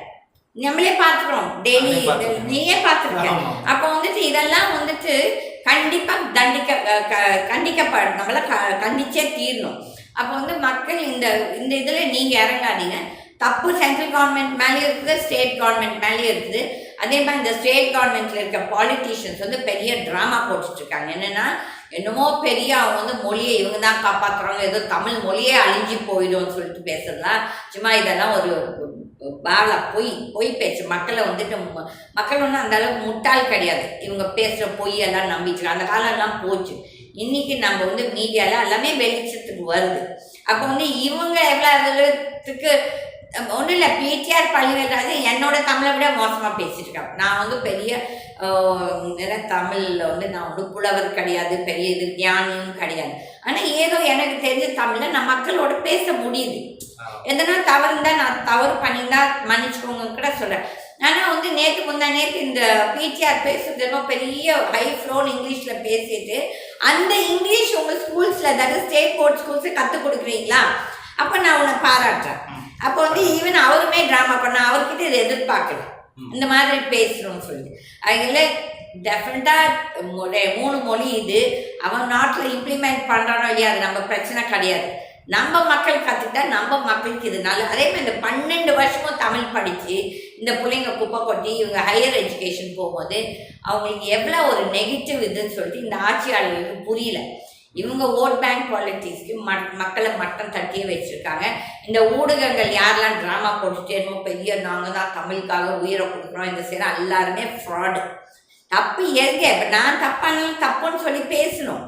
A: நம்மளே பார்த்துக்கிறோம் டெய்லி. நீயே பார்த்துருக்க. அப்போ வந்துட்டு இதெல்லாம் வந்துட்டு கண்டிப்பா தண்டிக்க க- க- கண்டிக்கப்பட நம்மள கண்டிச்சே தீரணும். அப்போ வந்து மக்கள் இந்த இந்த இதுல நீங்க இறங்காதீங்க. தப்பு சென்ட்ரல் கவர்மெண்ட் மேலேயும் இருக்குது ஸ்டேட் கவர்மெண்ட் மேலேயும் இருக்குது. அதே மாதிரி இந்த ஸ்டேட் கவர்மெண்ட்ல இருக்க பாலிட்டிஷியன்ஸ் வந்து பெரிய ட்ராமா போட்டுட்டு இருக்காங்க என்னன்னா என்னமோ பெரிய அவங்க வந்து மொழியை இவங்க தான் காப்பாற்றுறாங்க ஏதோ தமிழ் மொழியே அழிஞ்சு போயிடும்னு சொல்லிட்டு பேசுறதுலாம் சும்மா இதெல்லாம் ஒரு பாலா பொய் பொய் பேச்சு. மக்களை வந்துட்டு ம- மக்கள் ஒன்றும் அந்த அளவுக்கு முட்டாள் கிடையாது. இவங்க பேசுகிற பொய் எல்லாம் நம்பிட்டு அந்த காலம் எல்லாம் போச்சு. இன்னைக்கு நம்ம வந்து மீடியாவில் எல்லாமே வெளிச்சத்துக்கு வருது. அப்போ வந்து இவங்க எவ்வளோ இதுக்கு ஒன்றும் இல்லை பிடிஆர் பள்ளிவேலாது என்னோட தமிழை விட மோசமாக பேசிட்டு நான் வந்து பெரிய தமிழில் வந்து நான் வந்து புலவர் கிடையாது பெரிய இது ஞானியும் கிடையாது. ஆனால் ஏதோ எனக்கு தெரிஞ்ச தமிழில் நான் மக்களோட பேச முடியுது. எதனா தவறு இருந்தால் நான் தவறு பண்ணியிருந்தா மன்னிச்சுக்கோங்க கூட சொல்கிறேன் ஆனால் வந்து நேற்று முந்தா நேற்று இந்த பிடிஆர் பேசுறது பெரிய ஹை ஃப்ளோன் இங்கிலீஷில் பேசிட்டு அந்த இங்கிலீஷ் உங்கள் ஸ்கூல்ஸில் அதாவது ஸ்டேட் போர்ட் ஸ்கூல்ஸை கற்றுக் கொடுக்குறீங்களா? அப்போ நான் உன்னை பாராட்டுறேன். அப்போ வந்து ஈவன் அவருமே ட்ராமா பண்ண அவர்கிட்ட இதை எதிர்பார்க்கல. இந்த மாதிரி பேசுகிறோம்னு சொல்லி அதனால டெஃபினட்டாக மொழி மூணு மொழி இது. அவன் நாட்டில் இம்ப்ளிமெண்ட் பண்ணுறானோ இல்லையா அது நம்ம பிரச்சனை கிடையாது. நம்ம மக்கள் கற்றுக்கிட்டா நம்ம மக்களுக்கு இது நல்ல அதே மாதிரி இந்த பன்னெண்டு வருஷமும் தமிழ் படித்து இந்த பிள்ளைங்க குப்பை கொட்டி இவங்க ஹையர் எஜுகேஷன் போகும்போது அவங்களுக்கு எவ்வளோ ஒரு நெகட்டிவ் இதுன்னு சொல்லிட்டு இந்த ஆட்சியாளர்களுக்கு புரியல. இவங்க ஓட் பேங்க் பாலிட்டிக்ஸ்க்கு மக்களை மட்டம் தட்டியே வச்சிருக்காங்க. இந்த ஊடகங்கள் யாரெல்லாம் ட்ராமா போட்டுட்டு என்னமோ பெரிய நாங்கள் தான் தமிழுக்காக உயிரை கொடுக்குறோம் இந்த சேர எல்லாருமே ஃப்ராடு தப்பு எங்க? இப்போ நான் தப்பானாலும் தப்புன்னு சொல்லி பேசணும்.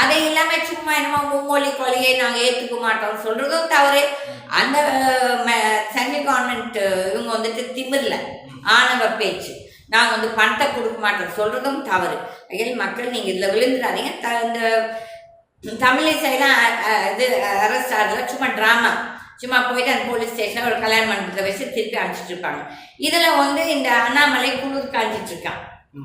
A: அதை இல்லாம சும்மா என்னமோ மும்மொழி கொலையை நாங்க ஏத்துக்க மாட்டோம் சொல்றதும் தவறு. அந்த சென்ட்ரல் கவர்மெண்ட் இவங்க வந்துட்டு திமிர்ல ஆணவ பேச்சு. நாங்க வந்து பணத்தை கொடுக்க மாட்டோம் சொல்றதும் தவறு. மக்கள் நீங்க இதுல விழுந்துடாதீங்க. த இந்த தமிழிசைலாம் அ- அ- இது அரெஸ்ட் ஆகல சும்மா ட்ராமா சும்மா போயிட்டு அந்த போலீஸ் ஸ்டேஷனில் ஒரு கல்யாண மண்டபத்தை வச்சு திருப்பி அனுப்பிச்சிட்டு இருப்பாங்க இதில் வந்து இந்த அண்ணாமலை குளிர் காய்ச்சிட்டு இருக்கான்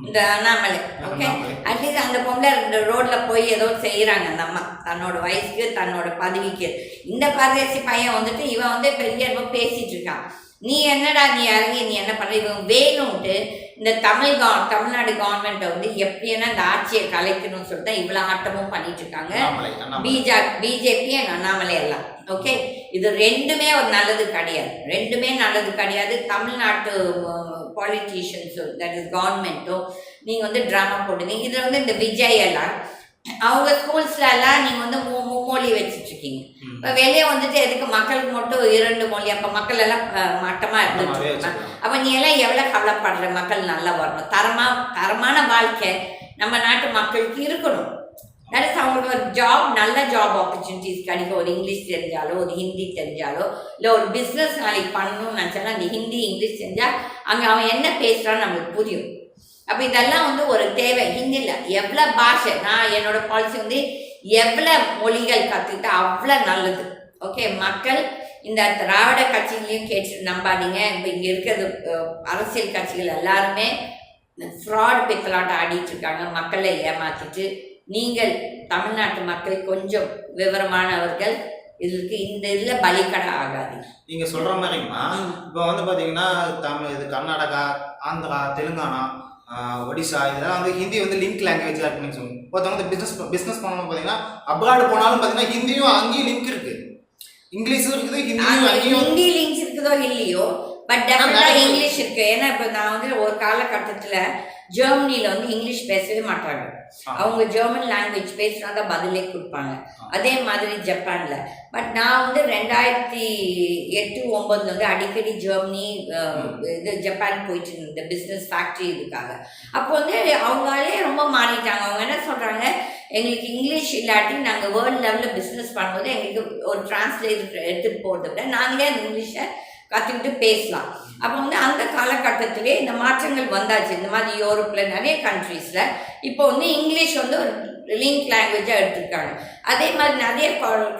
A: இந்த அண்ணாமலை ஓகே. அட்லீஸ்ட் அந்த பொம்பளை இந்த ரோட்ல போய் ஏதோ செய்யறாங்க அந்த அம்மா தன்னோட வயசுக்கு தன்னோட பதவிக்கு இந்த பரதேசி பையன் வந்துட்டு இவன் வந்து பெரிய பேசிட்டு இருக்கான் நீ என்னடா நீ இறங்கி நீ என்ன பண்ற இவன் வேணும்ட்டு இந்த தமிழ் கவ தமிழ்நாடு கவர்மெண்ட்டை வந்து எப்படின்னா இந்த ஆட்சியை கலைக்கணும்னு சொல்லிட்டு தான் இவ்வளோ ஆட்டமும் பண்ணிட்டு இருக்காங்க பிஜா பிஜேபி அண்ட் அண்ணாமலை எல்லாம். ஓகே இது ரெண்டுமே ஒரு நல்லது கிடையாது. ரெண்டுமே நல்லது கிடையாது. தமிழ்நாட்டு பாலிட்டிஷியன்ஸோ தட் இஸ் கவர்மெண்ட்டோ நீங்கள் வந்து ட்ராமா போடுங்க. இதில் வந்து இந்த விஜய் எல்லாம் அவங்க ஸ்கூல்ஸ்ல எல்லாம் நீங்கள் வந்து மூ மும்மொழி
B: ம்.
A: இப்போ வெளியே வந்துட்டு எதுக்கு மக்களுக்கு மட்டும் இரண்டு மொழி அப்போ மக்கள் எல்லாம் அஹ், மட்டமா இருந்துட்டு. அப்போ நீ எல்லாம் எவ்வளோ கவலைப்படுற? மக்கள் நல்லா வரணும். தரமா தரமான வாழ்க்கை நம்ம நாட்டு மக்களுக்கு இருக்கணும். தட் இஸ் அவங்களுக்கு ஒரு ஜாப் நல்ல ஜாப் ஆப்பர்ச்சுனிட்டிஸ் கிடைக்கும். ஒரு இங்கிலீஷ் தெரிஞ்சாலோ ஒரு ஹிந்தி தெரிஞ்சாலோ இல்லை ஒரு பிஸ்னஸ் நாளைக்கு பண்ணணும்னு நினச்சாலும் அந்த ஹிந்தி இங்கிலீஷ் தெரிஞ்சால் அங்கே அவன் என்ன பேசுகிறான்னு நம்மளுக்கு புரியும். அப்போ இதெல்லாம் வந்து ஒரு தேவை. ஹிந்தியில் எவ்வளோ பாஷை? நான் என்னோட பாலிசி வந்து எவ்வளோ மொழிகள் கற்றுக்கிட்டா அவ்வளோ நல்லது. ஓகே மக்கள் இந்த திராவிட கட்சிகளையும் கேட்டு நம்பாதீங்க. இப்போ இங்கே இருக்கிறது அரசியல் கட்சிகள் எல்லாருமே ஃப்ராட் பித்தலாட்டம் ஆடிட்டு இருக்காங்க. மக்களை ஏமாத்திட்டு நீங்கள் தமிழ்நாட்டு மக்கள் கொஞ்சம் விவரமானவர்கள். இதற்கு இந்த இதில் பலிக்கடை ஆகாது
B: நீங்க சொல்ற மாதிரிங்கம்மா இப்போ வந்து பாத்தீங்கன்னா தமிழ் இது கர்நாடகா ஆந்திரா தெலுங்கானா ஒடிசா இதெல்லாம் வந்து ஹிந்தி வந்து லிங்க் லாங்குவேஜ் இருக்குன்னு சொல்லுங்க ஒருத்தவங்க வந்து பிஸ்னஸ் பிஸ்னஸ் பண்ணணும் பார்த்தீங்கன்னா அப்ராடு போனாலும் பார்த்தீங்கன்னா ஹிந்தியும் அங்கேயும் லிங்க் இருக்கு. இங்கிலீஷும் இருக்குது ஹிந்தியும் அங்கேயும்
A: ஹிந்தி லிங்க்ஸ் இருக்குதோ இல்லையோ பட் டெஃபினட்டா இங்கிலீஷ் இருக்கு. ஏன்னா இப்போ நான் வந்து ஒரு காலகட்டத்தில் ஜெர்மனியில் வந்து இங்கிலீஷ் பேசவே மாட்டாங்க. அவங்க ஜெர்மன் லாங்குவேஜ் பேசினா தான் பதிலே கொடுப்பாங்க. அதே மாதிரி ஜப்பானில் பட் நான் வந்து ரெண்டாயிரத்தி எட்டு ஒம்பதுல வந்து அடிக்கடி ஜெர்மனி இது ஜப்பான் போயிட்டு இருந்தேன். இந்த பிஸ்னஸ் ஃபேக்ட்ரி இதுக்காக. அப்போ வந்து அவங்களே ரொம்ப மாறிட்டாங்க. அவங்க என்ன சொல்கிறாங்க எங்களுக்கு இங்கிலீஷ் இல்லாட்டி நாங்கள் வேர்ல்டு லெவலில் பிஸ்னஸ் பண்ணும்போது எங்களுக்கு ஒரு டிரான்ஸ்லேட்டர் எடுத்துகிட்டு போகிறத விட நாங்களே அந்த இங்கிலீஷை கற்றுக்கிட்டு பேசலாம். அப்போ வந்து அந்த காலகட்டத்திலே இந்த மாற்றங்கள் வந்தாச்சு. இந்த மாதிரி யூரோப்பில் நிறைய கண்ட்ரீஸில் இப்போ வந்து இங்கிலீஷ் வந்து ஒரு லிங்க் லாங்குவேஜாக எடுத்திருக்காங்க. அதே மாதிரி நிறைய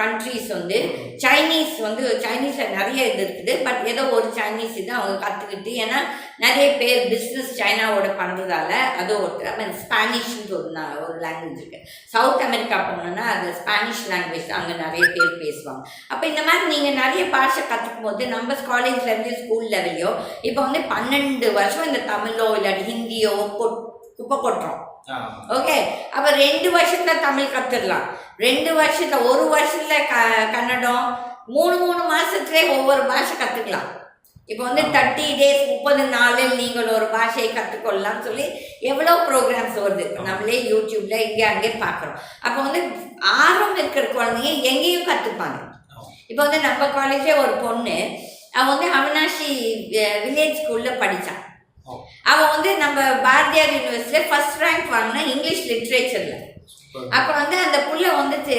A: கண்ட்ரீஸ் வந்து சைனீஸ் வந்து சைனீஸில் நிறைய இது இருக்குது. பட் ஏதோ ஒரு சைனீஸ் இது அவங்க கற்றுக்கிட்டு ஏன்னா நிறைய பேர் பிஸ்னஸ் சைனாவோட பண்ணுறதால அது ஒரு மீன் ஸ்பானிஷ்னு ஒரு ஒரு லாங்குவேஜ் இருக்குது சவுத் அமெரிக்கா போனோன்னா அது ஸ்பானிஷ் லாங்குவேஜ் அங்கே நிறைய பேர் பேசுவாங்க. அப்போ இந்த மாதிரி நீங்கள் நிறைய பாஷை கற்றுக்கும் போது நம்ம காலேஜ்லேருந்து ஸ்கூல் லெவலையோ இப்போ வந்து பன்னெண்டு வருஷம் இந்த தமிழோ இல்லாட்டி ஹிந்தியோ கொட் குப்பை கொட்டுறோம் ஓகே அப்போ ரெண்டு வருஷத்துல தமிழ் கற்றுடலாம் ரெண்டு வருஷத்துல ஒரு வருஷத்துல க கன்னடம் மூணு மூணு மாசத்துலேயே ஒவ்வொரு பாஷை கற்றுக்கலாம் இப்போ வந்து தேர்ட்டி டேஸ் முப்பது நாளில் நீங்கள் ஒரு பாஷையை கற்றுக்கொள்ளலாம்னு சொல்லி எவ்வளோ ப்ரோக்ராம்ஸ் வருது? நம்மளே யூடியூப்ல இங்கே அங்கே பார்க்குறோம். அப்போ வந்து ஆர்வம் இருக்கிற குழந்தைங்க எங்கேயும் கற்றுப்பாங்க இப்போ வந்து நம்ம காலேஜே ஒரு பொண்ணு அவன் வந்து அவினாஷி வில்லேஜ் ஸ்கூலில் படித்தான். அவன் வந்து நம்ம பாரதியார் யூனிவர்சிட்டியில் ஃபர்ஸ்ட் ரேங்க் வாங்கினா இங்கிலீஷ் லிட்ரேச்சரில் அப்போ வந்து அந்த புள்ள வந்துட்டு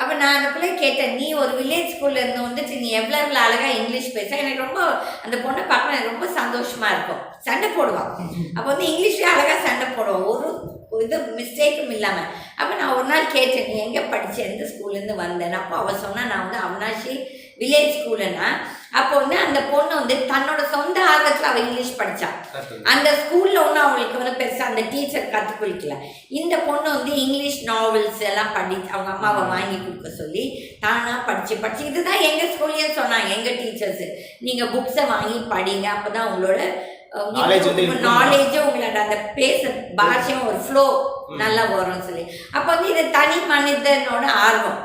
A: அப்போ நான் அந்த பிள்ளை கேட்டேன் நீ ஒரு வில்லேஜ் ஸ்கூல்ல இருந்து வந்துட்டு நீ எவ்வளோ எவ்வளோ அழகாக இங்கிலீஷ் பேச? எனக்கு ரொம்ப அந்த பொண்ணை பார்க்க எனக்கு ரொம்ப சந்தோஷமா இருக்கும். சண்டை போடுவான் அப்போ வந்து இங்கிலீஷ்லேயே அழகாக சண்டை போடுவான் ஒரு இது மிஸ்டேக்கும் இல்லாமல் அப்போ நான் ஒரு நாள் கேட்டேன் நீ எங்கே படிச்ச? எந்த ஸ்கூல்லேருந்து வந்தேன் அப்போ அவள் சொன்னா நான் வந்து அவனாஷி வில்லேஜ் ஸ்கூலுன்னா அப்போ வந்து அந்த பொண்ணு வந்து தன்னோட சொந்த ஆர்வத்தில் அவள் இங்கிலீஷ் படித்தா. அந்த ஸ்கூல்ல ஒன்றும் அவங்களுக்கு வந்து பெருசாக அந்த டீச்சர் கற்றுக் கொடுக்கல. இந்த பொண்ணு வந்து இங்கிலீஷ் நாவல்ஸ் எல்லாம் படி அவங்க அம்மாவை வாங்கி கொடுக்க சொல்லி தானாக படித்து படித்து இதுதான் எங்கள் ஸ்கூல்லையும் சொன்னாங்க எங்கள் டீச்சர்ஸ் நீங்கள் புக்ஸை வாங்கி படிங்க அப்போ தான் உங்களோட நாலேஜும் உங்களோட அந்த பேச பாஷையும் ஒரு ஃப்ளோ. நல்லா வரும்னு சொல்லி. அப்போ வந்து இது தனி மனிதனோட ஆர்வம்.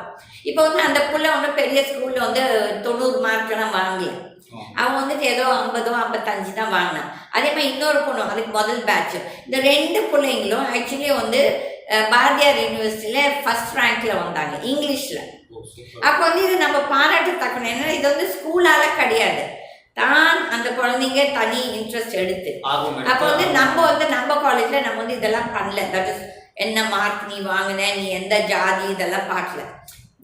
A: இப்போ வந்து அந்த புள்ள ஒன்றும் பெரிய ஸ்கூலில் வந்து தொண்ணூறு மார்க்கெல்லாம் வாங்கல. அவன் வந்துட்டு ஏதோ ஐம்பதோ ஐம்பத்தஞ்சு தான் வாங்கினான். அதே மாதிரி இன்னொரு பொண்ணு அதுக்கு முதல் பேட்ச் இந்த ரெண்டு பிள்ளைங்களும் ஆக்சுவலி வந்து பாரதியார் யூனிவர்சிட்டியில் ஃபர்ஸ்ட் ரேங்க்ல வந்தாங்க இங்கிலீஷில். அப்போ வந்து இது நம்ம பாராட்டத்தக்கணும் ஏன்னா இது வந்து ஸ்கூலால கிடையாது. தான் அந்த குழந்தைங்க தனி இன்ட்ரெஸ்ட் எடுத்து. அப்போ வந்து நம்ம வந்து நம்ம காலேஜில் நம்ம வந்து இதெல்லாம் பண்ணல. தட் இஸ் என்ன மார்க் நீ வாங்கின? நீ எந்த ஜாதி? இதெல்லாம் பார்க்கல.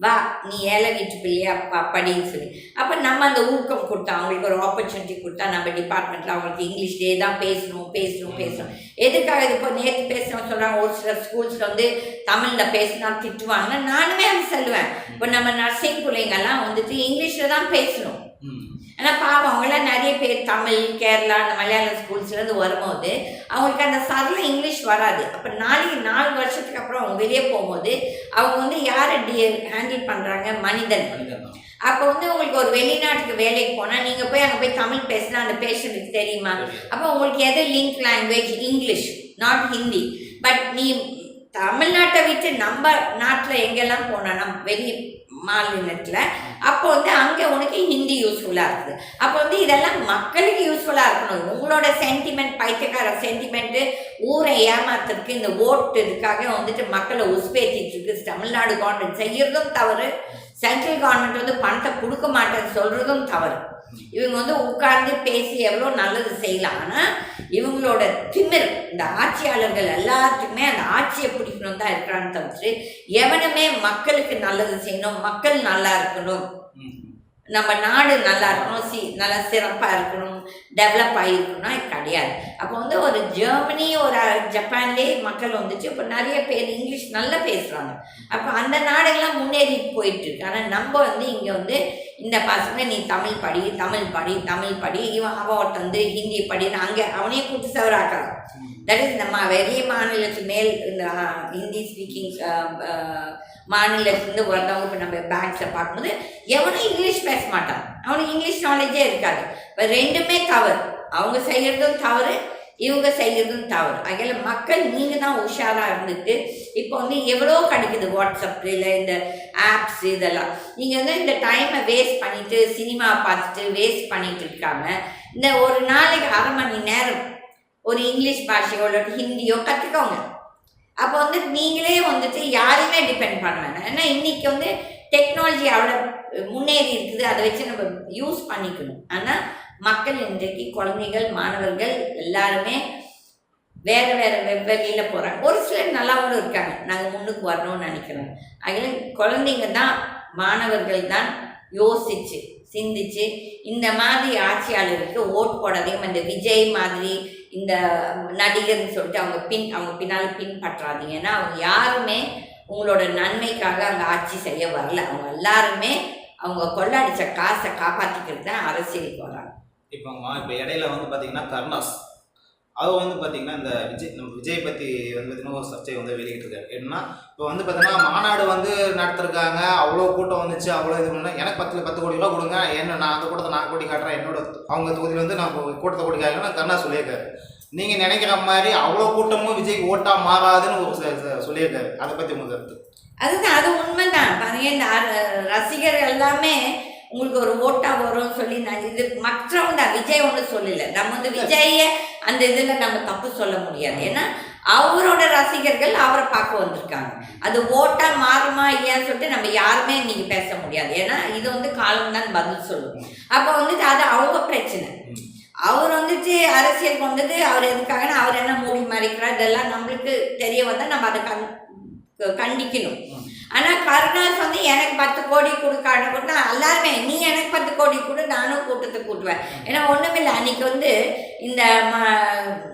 A: வா நீ ஏழை வீட்டு பிள்ளையா ப படின்னு சொல்லி. அப்போ நம்ம அந்த ஊக்கம் கொடுத்தோம் அவங்களுக்கு ஒரு ஆப்பர்ச்சுனிட்டி கொடுத்தா நம்ம டிபார்ட்மெண்ட்டில் அவங்களுக்கு இங்கிலீஷ்லேயே தான் பேசணும் பேசணும் பேசணும். எதுக்காக இது இப்போ நேற்று பேசணும் சொல்கிறாங்க ஒரு சில ஸ்கூல்ஸில் வந்து தமிழில் பேசினா திட்டுவாங்க நானுமே அது சொல்லுவேன். இப்போ நம்ம நர்சிங் பிள்ளைங்கெல்லாம் வந்துட்டு இங்கிலீஷில் தான் பேசணும். ஆனால் பாவம் அவங்களாம் நிறைய பேர் தமிழ் கேரளா அந்த மலையாள ஸ்கூல்ஸ்லேருந்து வரும்போது அவங்களுக்கு அந்த சரள இங்கிலீஷ் வராது. அப்போ நாளைக்கு நாலு வருஷத்துக்கு அப்புறம் அவங்க வெளியே போகும்போது அவங்க வந்து யாரை டி ஹேண்டில் பண்ணுறாங்க மனிதன்.
B: மனிதன் தான்.
A: அப்போ வந்து உங்களுக்கு ஒரு வெளிநாட்டுக்கு வேலைக்கு போனால் நீங்கள் போய் அங்கே போய் தமிழ் பேசினா அந்த பேஷண்ட்டுக்கு தெரியுமா? அப்போ உங்களுக்கு எது link language English not Hindi but நீ தமிழ்நாட்டை விட்டு நம்ம நாட்டில் எங்கெல்லாம் போனோன்னா வெளி மாநிலத்தில். அப்போ வந்து அங்கே உனக்கு ஹிந்தி யூஸ்ஃபுல்லாக இருக்குது. அப்போ வந்து இதெல்லாம் மக்களுக்கு யூஸ்ஃபுல்லாக இருக்கணும். உங்களோட சென்டிமெண்ட் பைத்தியக்கார சென்டிமெண்ட்டு ஊரை ஏமாத்துறதுக்கு இந்த ஓட்டு இதுக்காக வந்துட்டு மக்களை உஸ்பேத்திட்டு இருக்கு. தமிழ்நாடு கவர்மெண்ட் செய்கிறதும் தவறு. சென்ட்ரல் கவர்மெண்ட் வந்து பணத்தை கொடுக்க மாட்டேன்னு சொல்கிறதும் தவறு. இவங்க வந்து உட்கார்ந்து பேசி எவ்வளோ நல்லது செய்யலாம் ஆனால் இவங்களோட திமிர் இந்த ஆட்சியாளர்கள் எல்லாத்துக்குமே அந்த ஆட்சியை பிடிக்கணும் தான் இருக்கிறான்னு தவிர்த்து எவனுமே மக்களுக்கு நல்லது செய்யணும் மக்கள் நல்லா இருக்கணும். நம்ம நாடு நல்லா இருக்கணும் சி நல்லா சிறப்பாக இருக்கணும் டெவலப் ஆகிருக்கணும்னா கிடையாது. அப்போ வந்து ஒரு ஜெர்மனி ஒரு ஜப்பான்லேயே மக்கள் வந்துச்சு. இப்போ நிறைய பேர் இங்கிலீஷ் நல்லா பேசுகிறாங்க அப்போ அந்த நாடுகள்லாம் முன்னேறி போயிட்டு இருக்கு. ஆனால் நம்ம வந்து இங்கே வந்து இந்த பசங்க நீ தமிழ் படி தமிழ் படி தமிழ் படி இவன் அவன் வந்து ஹிந்தி படின்னு அங்கே அவனையும் கூட்டு சவராக்கலாம். தட் இஸ் நம்ம வெளிய மாநிலத்து மேல் இந்த ஹிந்தி ஸ்பீக்கிங் மாநிலத்துலேருந்து வந்தவங்க இப்போ நம்ம பேங்க்ஸை பார்க்கும்போது எவனும் இங்கிலீஷ் பேச மாட்டான். அவனுக்கு இங்கிலீஷ் நாலேஜே இருக்காது. இப்போ ரெண்டுமே தவறு. அவங்க செய்கிறதும் தவறு இவங்க செய்கிறதும் தவறு. அதில் மக்கள் நீங்கள் தான் உஷாராக இருந்துட்டு இப்போ வந்து எவ்வளோ கிடைக்குது வாட்ஸ்அப்பில் இந்த ஆப்ஸ் இதெல்லாம். நீங்கள் வந்து இந்த டைமை வேஸ்ட் பண்ணிவிட்டு சினிமா பார்த்துட்டு வேஸ்ட் பண்ணிகிட்டு இருக்காமல் இந்த ஒரு நாளைக்கு அரை மணி நேரம் ஒரு இங்கிலீஷ் பாஷையோ இல்லை ஹிந்தியோ கற்றுக்கோங்க அப்போ வந்து நீங்களே வந்துட்டு யாரையுமே டிபெண்ட் பண்ண வேணாம் ஏன்னா இன்னைக்கு வந்து டெக்னாலஜி அவ்வளோ முன்னேறி இருக்குது அதை வச்சு நம்ம யூஸ் பண்ணிக்கணும் ஆனால் மக்கள் இன்றைக்கு குழந்தைகள் மாணவர்கள் எல்லாருமே வேறு வேறு வெவ்வேறியில் போகிறாங்க ஒரு சிலர் நல்லாவும் இருக்காங்க நாங்கள் முன்னுக்கு வரணும்னு நினைக்கிறோம் அதில் குழந்தைங்க தான் மாணவர்கள் தான் யோசிச்சு சிந்திச்சு இந்த மாதிரி ஆட்சியாளருக்கு ஓட் போடாதீங்க இந்த விஜய் மாதிரி இந்த நடிகர்னு சொல்லிட்டு அவங்க பின் அவங்க பின்னால் பின்பற்றாதீங்க. ஏன்னா அவங்க யாருமே உங்களோட நன்மைக்காக அங்கே ஆட்சி செய்ய வரல. அவங்க எல்லாருமே அவங்க கொள்ளடிச்ச காசை காப்பாற்றிக்கிறது தான் அரசியலுக்கு வராங்க.
B: இப்போம்மா இப்போ இடையில வந்து பார்த்தீங்கன்னா கருணாஸ் அவர் வந்து பார்த்தீங்கன்னா இந்த விஜய் நம்ம விஜய் பற்றி வந்து பார்த்தீங்கன்னா ஒரு சர்ச்சை வந்து வெளியிட்டிருக்காரு. என்னன்னா இப்போ வந்து பார்த்தீங்கன்னா மாநாடு வந்து நடத்திருக்காங்க. அவ்வளோ கூட்டம் வந்துச்சு அவ்வளோ இது பண்ணால். எனக்கு பத்தில் பத்து கோடி ரூபா கொடுங்க. என்ன நான் அந்த கூட்டத்தை நான் கோடி காட்டுறேன். என்னோட அவங்க தொகுதியில் வந்து நான் கூட்டத்தை கோடி காட்டுறேன் கண்ணா சொல்லியிருக்காரு. நீங்கள் நினைக்கிற மாதிரி அவ்வளோ கூட்டமும் விஜய்க்கு ஓட்டா மாறாதுன்னு ஒரு சொல்லியிருக்காரு. அதை பற்றி உங்களுக்கு கருத்து
A: அதுதான் அது உண்மைதான். பாருங்க ரசிகர் எல்லாமே உங்களுக்கு ஒரு ஓட்டா வரும்னு சொல்லி நான் இது மற்றவங்க விஜய் ஒன்றும் சொல்லல. நம்ம வந்து விஜய அந்த இதில் நம்ம தப்பு சொல்ல முடியாது. ஏன்னா அவரோட ரசிகர்கள் அவரை பார்க்க வந்திருக்காங்க. அது ஓட்டா மாறுமா இல்லையான்னு சொல்லிட்டு நம்ம யாருமே இன்னைக்கு பேச முடியாது. ஏன்னா இது வந்து காலம் தான் பதில் சொல்லும். அப்போ வந்துட்டு அது அவங்க பிரச்சனை. அவர் வந்துட்டு அரசியலுக்கு வந்தது அவர் எதுக்காகனா அவர் என்ன மூடி மறைக்கிறார் இதெல்லாம் நம்மளுக்கு தெரிய வந்தால் நம்ம அதை கண் கண்டிக்கணும். ஆனால் கருணாஸ் வந்து எனக்கு பத்து கோடி கொடுக்கான கூட எல்லாருமே நீ எனக்கு பத்து கோடி கொடு நானும் கூட்டத்தை கூட்டுவேன். ஏன்னா ஒன்றுமில்லை அன்னைக்கு வந்து இந்த ம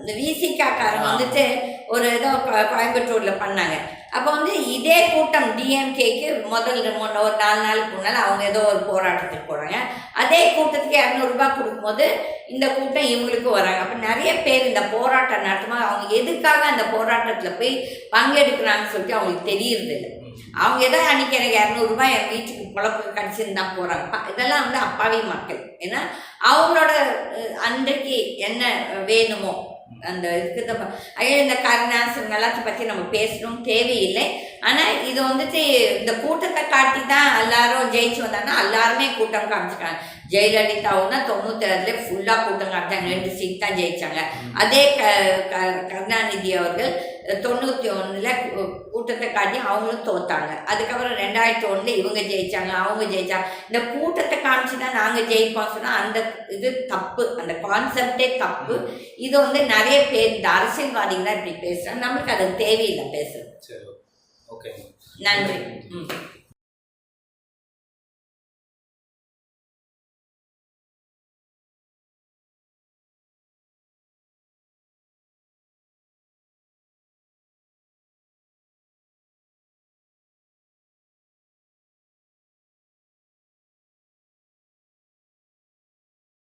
A: இந்த விசிகாக்காரன் வந்துட்டு ஒரு ஏதோ கோ- கோயம்புத்தூரில் பண்ணாங்க. அப்போ வந்து இதே கூட்டம் டிஎம்கேக்கு முதல் முன்ன ஒரு நாலு நாளுக்கு முன்னால் அவங்க ஏதோ ஒரு போராட்டத்துக்கு போகிறாங்க அதே கூட்டத்துக்கு இரநூறுபா கொடுக்கும்போது இந்த கூட்டம் இவங்களுக்கு வராங்க. அப்போ நிறைய பேர் இந்த போராட்டம் நடத்தும்போது அவங்க எதுக்காக அந்த போராட்டத்தில் போய் பங்கெடுக்கிறாங்கன்னு சொல்லிட்டு அவங்களுக்கு தெரியறதில்ல. அவங்க ஏதோ அன்னைக்கு எனக்கு இரநூறுபா என் வீட்டுக்கு பொழப்பு கிடச்சின்னு தான் போகிறாங்க இதெல்லாம் வந்து அப்பாவி மக்கள். ஏன்னா அவங்களோட அன்றைக்கு என்ன வேணுமோ அந்த ப- ஐயோ இந்த இவங்க எல்லாத்தையும் பற்றி நம்ம பேசணும் தேவையில்லை. ஆனால் இது வந்துட்டு இந்த கூட்டத்தை காட்டி தான் எல்லாரும் ஜெயிச்சு வந்தாங்கன்னா எல்லாருமே கூட்டம் காமிச்சிட்டாங்க. ஜெயலலிதாவுன்னா தொண்ணூத்தேழுல ஃபுல்லாக கூட்டம் காமிச்சாங்க. ரெண்டு சீட் தான் ஜெயிச்சாங்க. அதே க- கருணாநிதி அவர்கள் தொண்ணூற்றி ஒன்றில் கூட்டத்தை காட்டி அவங்களும் தோத்தாங்க. அதுக்கப்புறம் ரெண்டாயிரத்தி ஒன்றில் இவங்க ஜெயிச்சாங்க அவங்க ஜெயிச்சாங்க. இந்த கூட்டத்தை காமிச்சு தான் நாங்கள் ஜெயிப்போம் சொன்னால் அந்த இது தப்பு அந்த கான்செப்டே தப்பு. இது வந்து நிறைய பேர் இந்த அரசியல்வாதிகள் தான் இப்படி பேசுகிறாங்க நம்மளுக்கு அது தேவையில்லை
B: ஓகே.
A: நன்றி. ம்.